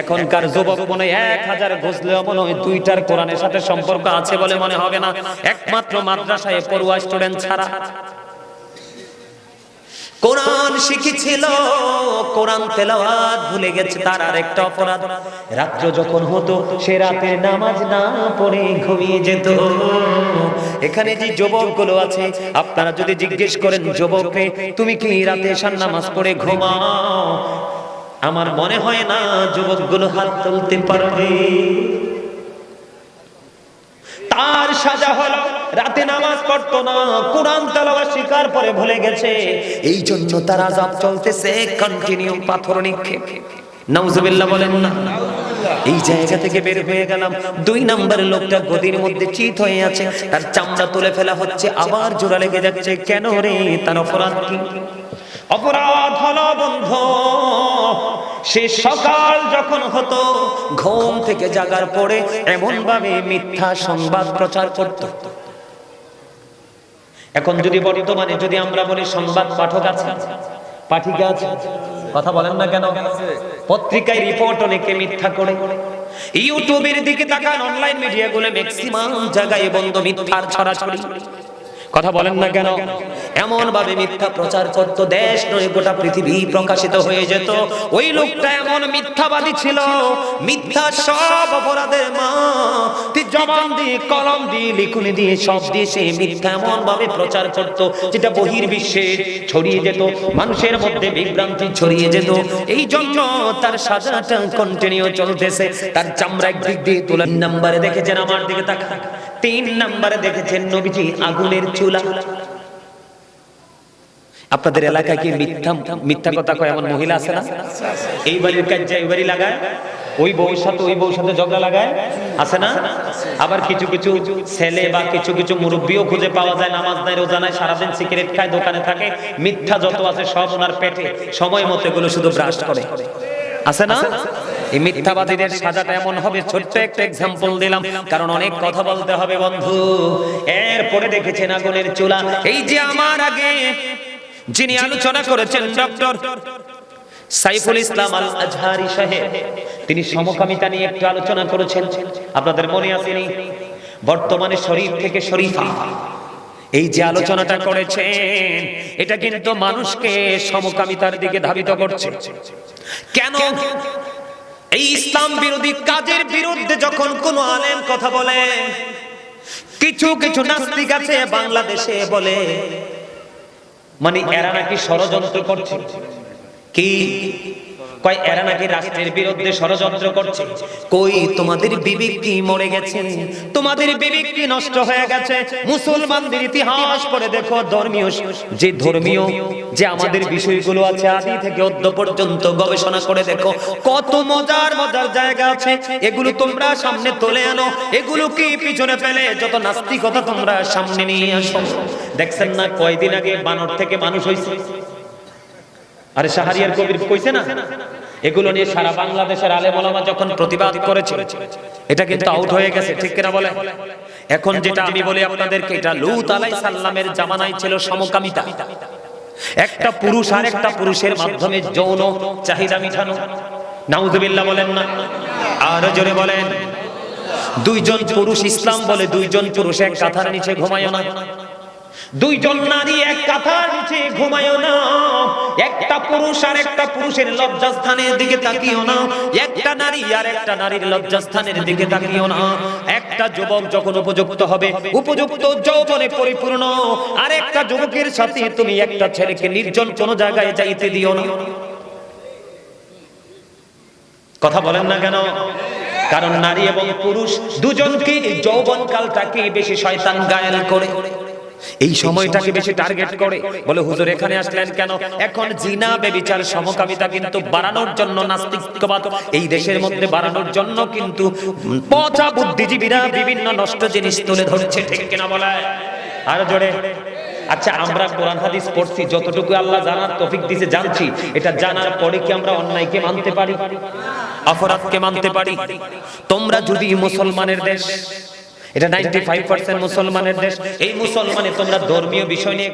এখনকার যুবক মনে এক হাজার ঘুষলেও মনে হয় দুইটার কোরআনের সাথে সম্পর্ক আছে বলে মনে হবে না। একমাত্র মাদ্রাসায় পড়ুয়া স্টুডেন্ট ছাড়া। কোরআন শিখেছিল, কোরআন তেলাওয়াত ভুলে গেছে তার আরেকটা অপরাধ। রাত্র যখন হতো, সে রাতের নামাজ না পড়ে ঘুমিয়ে যেত। এখানে যে যুবকগুলো আছে, আপনারা যদি জিজ্ঞেস করেন যুবককে তুমি কি রাতে এশার নামাজ পড়ে ঘুমাও? আমার মনে হয় না যুবকগুলো হাত তুলতে পারবে। তার সাজা হলো, রাতে নামাজ পড়তো না, কোরআন তেলাওয়াত শিকার পরে ভুলে গেছে। এই জন্য তার আযাব চলতেছে কন্টিনিউ পাথর নিক্ষেপ। নাউজুবিল্লাহ বলেন না। এই জায়গা থেকে বের হয়ে গেলাম। দুই নম্বরের লোকটা গদির মধ্যে চিত হয়ে আছে। তার চামড়া তুলে ফেলা হচ্ছে, আবার জোড়া লেগে যাচ্ছে। কেন রে? তার অপরাধ কি? অপরাধ হলো বন্ধু, সে সকাল যখন হতো, ঘুম থেকে জাগার পরে এমন ভাবে মিথ্যা সংবাদ প্রচার করত। এখন যদি বর্তমানে যদি আমরা বলি সংবাদ পাঠক আছে, পাঠিকা আছে, কথা বলেন না কেন? পত্রিকায় রিপোর্ট অনেকে মিথ্যা করে। ইউটিউবের দিকে তাকান অনলাইন মিডিয়া গুলো ম্যাক্সিমাম জায়গায় বন্ধ মিথ্যার ছড়াছড়ি। কথা বলেন না কেন? এমন ভাবে মিথ্যা প্রচার করত দেশ নয়, গোটা পৃথিবী প্রকাশিত হয়ে যেত। ওই লোকটা এমন মিথ্যাবাদী ছিল। মিথ্যা সব অপরাধের মা। তুই জবান দিয়ে, কলম দিয়ে, লিখুনি দিয়ে, সব দিয়ে সে মিথ্যা এমন ভাবে প্রচার করত, যেটা বহির বিশ্বে ছড়িয়ে যেত, মানুষের মধ্যে বিভ্রান্তি ছড়িয়ে যেত। এই জন্য তার সাজাটা কন্টিনিউ চলতেছে। তার চামড়া একদিক দিয়ে তোলার নাম্বারে দেখেছেন আমার দিকে তাকা তিন নাম্বারে দেখেছেন নবীজি আগুনের চুলা। আপনাদের এলাকায় কি মিথ্যা মিথ্যা কথা কয় এমন মহিলা আছে না? এই বাড়ির কাজ এই বাড়ি লাগায়, ওই বউর সাথে ওই বউর সাথে ঝগড়া লাগায়, আছে না? আবার কিছু কিছু ছেলে বা কিছু কিছু মুরব্বীও খুঁজে পাওয়া যায়, নামাজ নাই রোজা নাই সারাদিন সিগারেট খায়, দোকানে থাকে, মিথ্যা যত আছে সব ওনার পেটে। সময় মতো এগুলো শুধু ব্রাশ করে। আছে না? এই মিথ্যাবাদীদের সাজাটা এমন হবে, ছোট্ট একটা এক্সাম্পল দিলাম, কারণ অনেক কথা বলতে হবে বন্ধু। এরপরে দেখেছেন আগুনের চুলা। এই যে আমার আগে যিনি আলোচনা করেছেন ডক্টর সাইফুল ইসলাম আল আজহারি সাহেব, তিনি সমকামিতা নিয়ে একটু আলোচনা করেছেন। আপনাদের মনে আসেনি বর্তমানে শরীফ থেকে শরীফা। এই যে আলোচনাটা করেছেন, এটা কিন্তু মানুষকে সমকামিতার দিকে ধাবিত করছে। কেন? এই ইসলাম বিরোধী কাজের বিরুদ্ধে যখন কোন আলেম কথা বলে, কিছু কিছু নাস্তিক আছে বাংলাদেশে বলে মানে এরা নাকি ষড়যন্ত্র করছে। কি? কয়, এরা নাকি রাষ্ট্রের বিরুদ্ধে ষড়যন্ত্র করছে? কই, তোমাদের বিবেক কি মরে গেছে? তোমাদের বিবেক কি নষ্ট হয়ে গেছে? মুসলমানদের ইতিহাস পড়ে দেখো, ধর্মীয় যে ধর্মীয়, যে আমাদের বিষয়গুলো আছে, আদি থেকে অদ্য পর্যন্ত গবেষণা করে দেখো, কত মজার মজার জায়গা আছে। এগুলো তোমরা সামনে তুলে আনো। এগুলো কি পিছনে ফেলে? যত নাস্তিকতা তোমরা সামনে নিয়ে আসো। দেখছেন না, কয়দিন আগে বানর থেকে মানুষ হয়েছে আরে শাহরিয়ার কবির কইছে না? এগুলো নিয়ে সারা বাংলাদেশের আলেম ওলামা যখন প্রতিবাদ করেছে, এটা কিন্তু আউট হয়ে গেছে, ঠিক কিনা বলে এখন যেটা আমি বলি আপনাদেরকে, এটা লুত আলাই সাল্লামের জামানায় ছিল সমকামিতা। একটা পুরুষ আর একটা পুরুষের মাধ্যমে যৌন চাহিদা মিটানো। নাউজুবিল্লাহ বলেন না? আর জোরে বলেন। দুইজন পুরুষ ইসলাম বলে দুইজন পুরুষ এক কাঁথার নিচে ঘুমায় না। দুইজন নারী এক কাঁথার নিচে ঘুমায়ও না। একটা পুরুষ আর একটা পুরুষের লজ্জাস্থানের দিকে তাকিও না। একটা নারী আর একটা নারীর লজ্জাস্থানের দিকে তাকিও না। একটা যুবক যখন উপযুক্ত হবে, উপযুক্ত যৌবনে পরিপূর্ণ। আর একটা যুবকের সাথে তুমি একটা ছেলেকে নির্জন কোন জায়গায় যাইতে দিও না। কথা বলেন না কেন? কারণ নারী এবং পুরুষ দুজনকে যৌবন কালটাকে বেশি শয়তান গায়েল করে। এই সময়টাকে বেশি টার্গেট করে। বলে, হুজুর, এখানে আসলেন কেন? এখন জিনা, বেবিচার, সমকামিতা কিন্তু বাড়ানোর জন্য নাস্তিকবাদ। এই দেশের মধ্যে বাড়ানোর জন্য কিন্তু পচা বুদ্ধিজীবীরা বিভিন্ন নষ্ট জিনিস তুলে ধরছে, ঠিক কিনা বলে? আর জোরে। আচ্ছা আমরা কোরআন হাদিস পড়ছি, যতটুকু আল্লাহ জানার তৌফিক দিতে জানছি। এটা জানার পরে কি আমরা অন্যায়কে মানতে পারি? অপরাধকে মানতে পারি? তোমরা যদি মুসলমানের দেশ এটা নাইনটি ফাইভ পার্সেন্ট মুসলমানের দেশ। এই মুসলমানে তোমরা ধর্মীয় বিষয় নিয়ে